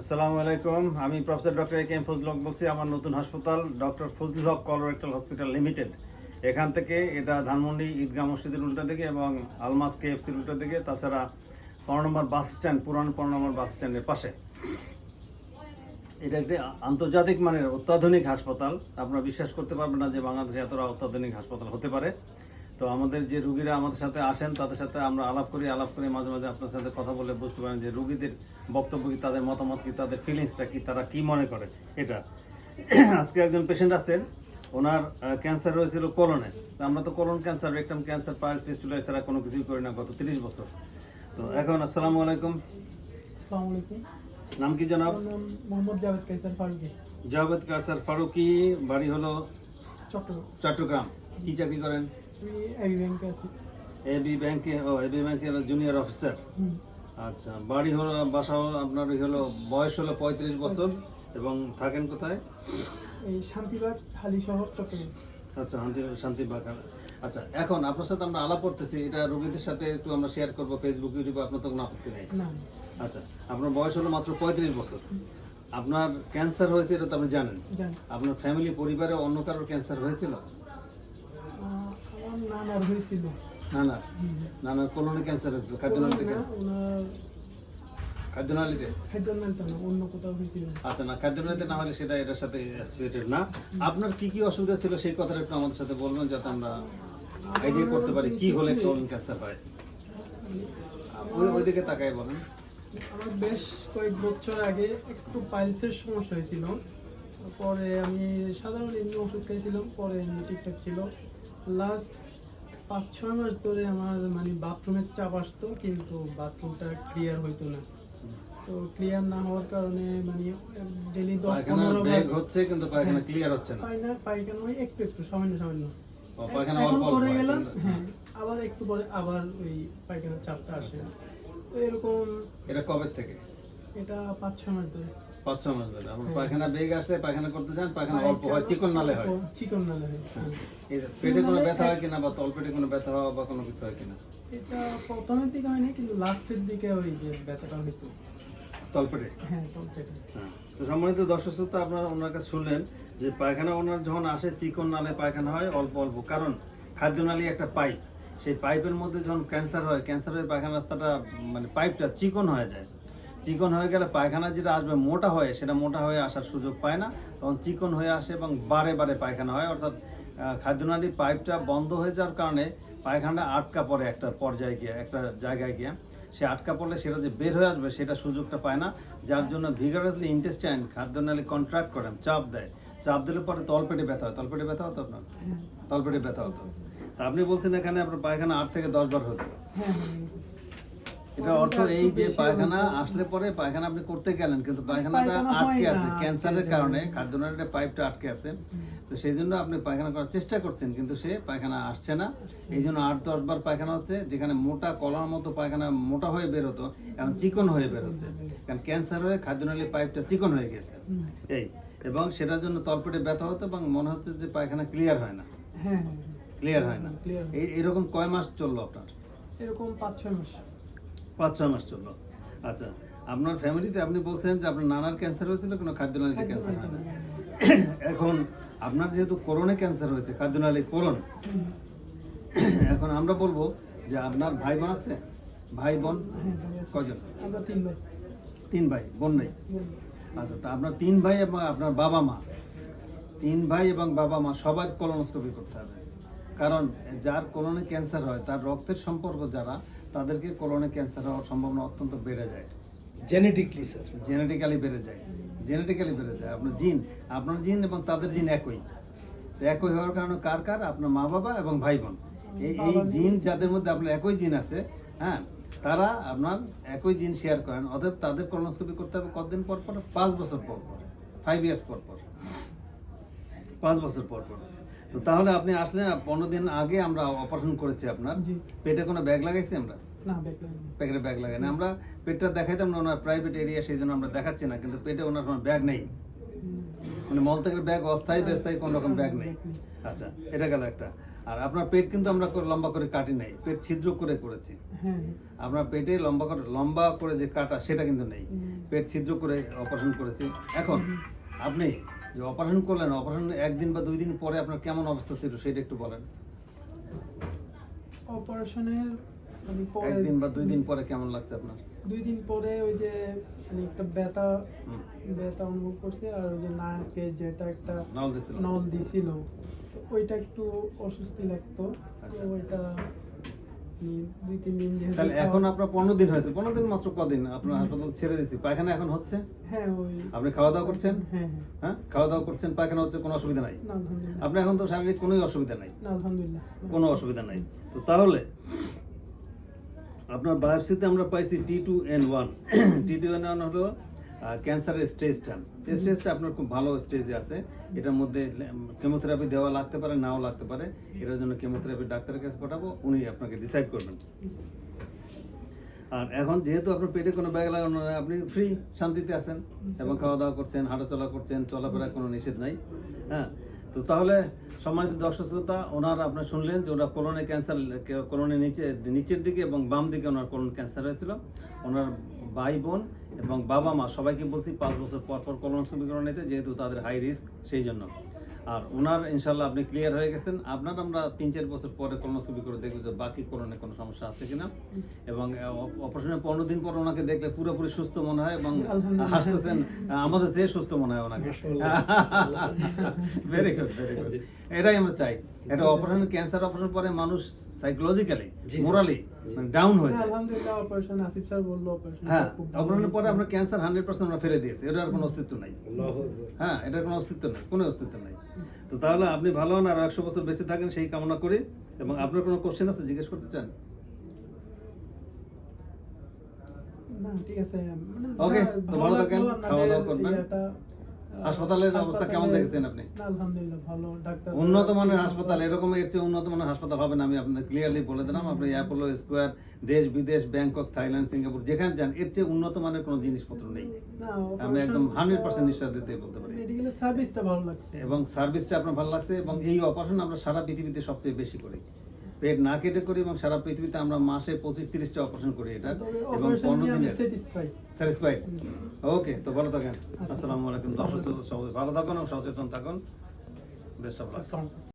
আসসালামু আলাইকুম। আমি professor doctor A K M Fazlul Haque বলছি, আমার নতুন হাসপাতাল, doctor Fazlul Haque colorectal hospital limited. এখান থেকে এটা ধানমন্ডি ঈদগাহ মসজিদের উল্টা দিকে এবং আলমাস কে কেএফসির উল্টা দিকে, তাছাড়া পনেরো নম্বর বাস স্ট্যান্ড, পুরান পনেরো নম্বর বাস স্ট্যান্ডের পাশে। এটা একটি আন্তর্জাতিক মানের অত্যাধুনিক হাসপাতাল। আপনারা বিশ্বাস করতে পারবেন না যে বাংলাদেশে এতটা অত্যাধুনিক হাসপাতাল হতে পারে। তো আমাদের যে রুগীরা আমাদের সাথে আসেন তাদের সাথে আমরা আলাপ করি আলাপ করে মাঝে মাঝে আপনার সাথে কথা বলে বুঝতে পারেন যে রুগীদের বক্তব্য কি তাদের মতামত কি তাদের ফিলিংসটা কি তারা কি মনে করে এটা। আজকে একজন পেশেন্ট আছেন ওনার ক্যান্সার হয়েছিল কোলনে তো আমরা তো colon cancer rectum cancer piles fistula এছাড়া কোনো কিছুই করি না গত তিরিশ বছর। তো এখন আসসালামু আলাইকুম। আসসালামু আলাইকুম। নাম কি জনাব? মোহাম্মদ জাভেদ কাইসার ফারুকি। জাভেদ কাসার ফারুকি বাড়ি হলো চট্টগ্রাম। চট্টগ্রাম। কি চাকরি করেন? এবি ব্যাংকে আছি। এবি ব্যাংকে ও এবি ব্যাংকের জুনিয়র অফিসার আচ্ছা বাড়ি হলো বাসা আপনার হলো বয়স হলো পঁয়ত্রিশ বছর এবং থাকেন কোথায়? এই শান্তিবাগ হালি শহর চট্টগ্রাম। আচ্ছা শান্তি শান্তি বাগান আচ্ছা এখন আপনার সাথে আমরা আলাপ করতেছি এটা রোগীদের সাথে একটু আমরা শেয়ার করব ফেসবুক ইউটিউবে আপনার তো কোনো আপত্তি নেই। আচ্ছা আপনার বয়স হলো মাত্র পঁয়ত্রিশ বছর। আপনার ক্যান্সার হয়েছে এটা তো আপনি জানেন। আপনার ফ্যামিলি পরিবারে অন্য কারোর ক্যান্সার হয়েছিল? নানার হয়েছিল। না না হুম। নানার কোলনে ক্যান্সার হয়েছিল খাদ্যনালীতে খাদ্যনালীতে খাদ্য নালতে না অন্য কোথাও হয়েছিল। আচ্ছা না খাদ্যনালীতে না হলে সেটা এটার সাথে অ্যাসোসিয়েটেড না। আপনার কি কি অসুবিধা ছিল সেই কথাটা একটু আমাদের সাথে বলবেন যাতে আমরা আইডিয়া করতে পারি কি হলে কোলন ক্যান্সার হয়। ওই ওইদিকে তাকাই বলেন। আমার বেশ কয়েক বছর আগে একটু পাইলসের সমস্যা হয়েছিল। পরে আমি সাধারণ এমনি ওষুধ খাইছিলাম পরে এমনি ঠিকঠাক ছিল। লাস্ট পাঁচ ছয় মাস ধরে আমার মানে বাথরুমের চাপ আসতো কিন্তু বাথরুমটা ক্লিয়ার হইতো না। তো ক্লিয়ার না হওয়ার কারণে মানে ডেলি দশ পায়খানা পনেরো বার হচ্ছে কিন্তু পায়খানা ক্লিয়ার হচ্ছে না। পায়না পায়খানা হয় একটু একটু সামান্য সামান্য। পায়খানা অল্প করে গেলাম হ্যাঁ আবার একটু পরে আবার ওই পায়খানার চাপটা আসে। তো এরকম এটা কবে থেকে? এটা পাঁচ ছয় মাস ধরে। পাঁচ ছ মাস ধরে। আপনার হ্যাঁ। পায়খানা বেগ আসলে পায়খানা করতে যান পায়খানা অল্প হয় চিকন নালে হয়। চিকন নালে হয়। পেটে কোনো ব্যথা হয় কিনা বা তল পেটে কোনো ব্যথা হওয়া বা কোনো কিছু হয় কিনা? এটা প্রথমের দিকে হয়নি কিন্তু লাস্টের দিকে ওই যে ব্যথাটা হইতো। তল পেটে? হ্যাঁ তখন পেটে। হ্যাঁ। তো সম্মানিত দর্শক শ্রোতা আপনারা ওনার কাছে শুনলেন যে পায়খানা ওনার যখন আসে চিকন নালে পায়খানা হয় অল্প অল্প। কারণ খাদ্যনালী একটা পাইপ। সেই পাইপের মধ্যে যখন ক্যান্সার হয় ক্যান্সার হয়ে পায়খানা রাস্তাটা মানে পাইপটা চিকন হয়ে যায়। চিকন হয়ে গেলে পায়খানা যেটা আসবে মোটা হয়ে সেটা মোটা হয়ে আসার সুযোগ পায় না। তখন চিকন হয়ে আসে এবং বারে বারে পায়খানা হয়। অর্থাৎ খাদ্যনালী পাইপটা বন্ধ হয়ে যাওয়ার কারণে পায়খানাটা আটকা পড়ে একটা পর্যায়ে গিয়ে একটা জায়গায় গিয়ে। সে আটকা পড়লে সেটা যে বের হয়ে আসবে সেটা সুযোগটা পায় না। যার জন্য ভিগারাসলি ইন্টেস্টাইন খাদ্যনালী কন্ট্রাক্ট করেন চাপ দেয়। চাপ দিলে পরে তলপেটে ব্যথা হয়। তলপেটে ব্যথা হতো আপনার? হ্যাঁ। তলপেটে ব্যথা হতো। তা আপনি বলছেন এখানে আপনার পায়খানা আট থেকে দশ বার হতো। হ্যাঁ হ্যাঁ। এটা অর্থ এই যে পায়খানা আসলে পরে পায়খানা আপনি করতে গেলেন কিন্তু পায়খানাটা আটকে আছে ক্যান্সারের কারণে খাদ্যনালীর পাইপটা আটকে আছে। তো সেই জন্য আপনি পায়খানা করার চেষ্টা করছেন কিন্তু সে পায়খানা আসছে না। এই জন্য আট দশ বার পায়খানা হচ্ছে যেখানে মোটা কলার মতো পায়খানা মোটা হয়ে বের হতো এখন চিকন হয়ে বেরোচ্ছে। কারণ ক্যান্সার হয়ে খাদ্যনালীর পাইপটা চিকন হয়ে গেছে। এই এবং সেটার জন্য তলপেটে ব্যথা হতো এবং মনে হচ্ছে যে পায়খানা ক্লিয়ার হয় না। হ্যাঁ ক্লিয়ার হয় না। এই এরকম কয় মাস চলল আপনার? এরকম পাঁচ ছয় মাস। পাঁচ ছয় মাস চলল। আচ্ছা আপনার ফ্যামিলিতে আপনি বলছেন যে আপনার নানার ক্যান্সার হয়েছিল কোনো খাদ্যনালীতে ক্যান্সার হয় এখন আপনার যেহেতু করোনে ক্যান্সার হয়েছে খাদ্যনালী হুম। এখন আমরা বলব যে আপনার ভাই বোন আছে? ভাই বোন আমরা তিন ভাই। তিন ভাই বোন নেই? আচ্ছা তা আপনার তিন ভাই এবং আপনার বাবা মা তিন ভাই এবং বাবা মা সবার কলোনোস্কোপি করতে হবে। কারণ যার কোলনে ক্যান্সার হয় তার রক্তের সম্পর্ক যারা তাদেরকে কোলনে ক্যান্সার হওয়ার সম্ভাবনা অত্যন্ত বেড়ে যায়। জেনেটিকলি স্যার জেনেটিক্যালি বেড়ে যায়। জেনেটিক্যালি বেড়ে যায়। আপনার জিন আপনার জিন এবং তাদের জিন একই। তো একই হওয়ার কারণে কার কার? আপনার মা বাবা এবং ভাই বোন। এই এই জিন যাদের মধ্যে আপনার একই জিন আছে হ্যাঁ তারা আপনার একই জিন শেয়ার করেন। অতএব তাদের কলোনোস্কোপি করতে হবে কতদিন পর পর? পাঁচ বছর পর পর। ফাইভ ইয়ার্স পর পর। পাঁচ বছর পর পর। তো তাহলে আপনি আসলেন পনেরো দিন আগে আমরা অপারেশন করেছি আপনার। পেটে কোনো ব্যাগ লাগাইছি আমরা? প্যাকেটে ব্যাগ লাগে না আমরা পেটটা দেখাইতাম না ওনার প্রাইভেট এরিয়া সেই জন্য আমরা দেখাচ্ছি না কিন্তু পেটে ওনার কোনো ব্যাগ নেই। মানে মল থেকে ব্যাগ অস্থায়ী বেস্থায়ী কোনো রকম ব্যাগ নেই। আচ্ছা এটা গেল একটা। আর আপনার পেট কিন্তু আমরা লম্বা করে কাটি নাই পেট ছিদ্র করে করেছি। হ্যাঁ। আপনার পেটে লম্বা করে লম্বা করে যে কাটা সেটা কিন্তু নেই। পেট ছিদ্র করে অপারেশন করেছি। এখন আপনি যে অপারেশন করলেন অপারেশন একদিন বা দুই দিন পরে আপনার কেমন অবস্থা ছিল সেটা একটু বলেন অপারেশনের মানে একদিন বা দুই দিন পরে কেমন লাগছে আপনার দুই দিন পরে ওই যে মানে একটা ব্যথা। ব্যথা অনুভব করছে আর ওই যে নাকে যেটা একটা নল দিছিল নল দিছিল ওইটা একটু অস্বস্তি লাগতো আচ্ছা। ওইটা দুই তিন দিন তাহলে এখন আপনার পনেরো দিন হয়েছে। পনেরো দিন মাত্র কদিন? আপনার হাসপাতাল ছেড়ে দিচ্ছি পায়খানা এখন হচ্ছে? হ্যাঁ ওই আপনি খাওয়া দাওয়া করছেন? হ্যাঁ হ্যাঁ। হ্যাঁ? খাওয়া দাওয়া করছেন পায়খানা হচ্ছে কোনো অসুবিধা নাই? আপনার এখন তো শারীরিক কোনোই অসুবিধা নাই? আলহামদুলিল্লাহ। কোনো অসুবিধা নাই। তো তাহলে আপনার বায়োপসিতে আমরা পাইছি T two N one T two N one হলো ক্যান্সারের স্টেজটা। এই স্টেজটা আপনার খুব ভালো স্টেজে আছে। এটার মধ্যে কেমোথেরাপি দেওয়া লাগতে পারে, নাও লাগতে পারে। এটার জন্য কেমোথেরাপি ডাক্তারের কাছে পাঠাবো, উনি আপনাকে ডিসাইড করবেন। আর এখন যেহেতু আপনার পেটে কোনো ব্যাগ লাগানো নাই, আপনি ফ্রি শান্তিতে আছেন এবং খাওয়া দাওয়া করছেন, হাঁটাচলা করছেন, চলাফেরা কোনো নিষেধ নাই হ্যাঁ? তো তাহলে সম্মানিত দর্শক শ্রোতা, ওনার আপনার শুনলেন যে ওনার কোলনে ক্যান্সার কোলনের নিচে, নিচের দিকে এবং বাম দিকে ওনার কোলন ক্যান্সার হয়েছিল। ওনার ভাই বোন এবং বাবা মা, সবাইকে বলছি পাঁচ বছর পর পর কোলন সমীকরণ নিতে যেহেতু তাদের হাই রিস্ক সেই জন্য। আর ওনার ইনশাল্লাহ আপনি ক্লিয়ার হয়ে গেছেন। আপনার আমরা তিন চার বছর পরে কলোনোস্কোপি করে দেখব যে বাকি কোলনে কোনো সমস্যা আছে কিনা। এবং অপারেশনের পনেরো দিন পর ওনাকে দেখলে পুরোপুরি সুস্থ মনে হয় এবং হাসতেছেন। আমাদের চেয়ে সুস্থ মনে হয় ওনাকে। ভেরি গুড ভেরি গুড এটাই আমরা চাই। এটা অপারেশন ক্যান্সার অপারেশন পরে মানুষ সাইকোলজিক্যালি মোরালি ডাউন হয়ে যায়। আলহামদুলিল্লাহ অপারেশন আসিফ স্যার বলল অপারেশন হ্যাঁ অপারেশনের পরে আমরা ক্যান্সার হান্ড্রেড পার্সেন্ট আমরা ফেলে দিয়েছি। এটার কোনো অস্তিত্ব নাই। হ্যাঁ এটার কোনো অস্তিত্ব নেই। কোনো অস্তিত্ব নেই। তো তাহলে আপনি ভালো হন আর একশো বছর বেঁচে থাকেন সেই কামনা করে এবং আপনার কোনো কোশ্চেন আছে জিজ্ঞেস করতে চান না ঠিক আছে ওকে তো ভালো থাকেন, খাওয়া দাওয়া করবেন। হাসপাতালের অবস্থা কেমন দেখেছেন আপনি? আলহামদুলিল্লাহ ভালো ডাক্তার উন্নত মানের হাসপাতাল এরকম এর চেয়ে উন্নত মানের হাসপাতাল হবে না আমি আপনাদের ক্লিয়ারলি বলে দিলাম। আপনি অ্যাপোলো স্কোয়ার দেশ বিদেশ ব্যাংকক থাইল্যান্ড সিঙ্গাপুর যেখানে যান এর চেয়ে উন্নত মানের কোনো জিনিসপত্র নেই। আমি একদম হান্ড্রেড পার্সেন্ট নিশ্বাস দিতে বলতে পারি। সার্ভিসটা ভালো লাগছে। এবং সার্ভিসটা আপনার ভালো লাগছে এবং এই অপারেশন আমরা সারা পৃথিবীতে সবচেয়ে বেশি করি। পেট না কেটে করি এবং সারা পৃথিবীতে আমরা মাসে পঁচিশ তিরিশটা অপারেশন করি এটা। এবং অপারেশন পনেরো দিনের। স্যাটিসফাইড স্যাটিসফাইড ওকে তো ভালো থাকেন। আসসালামু আলাইকুম। দর্শক ভালো থাকুন এবং সচেতন থাকুন। Best of luck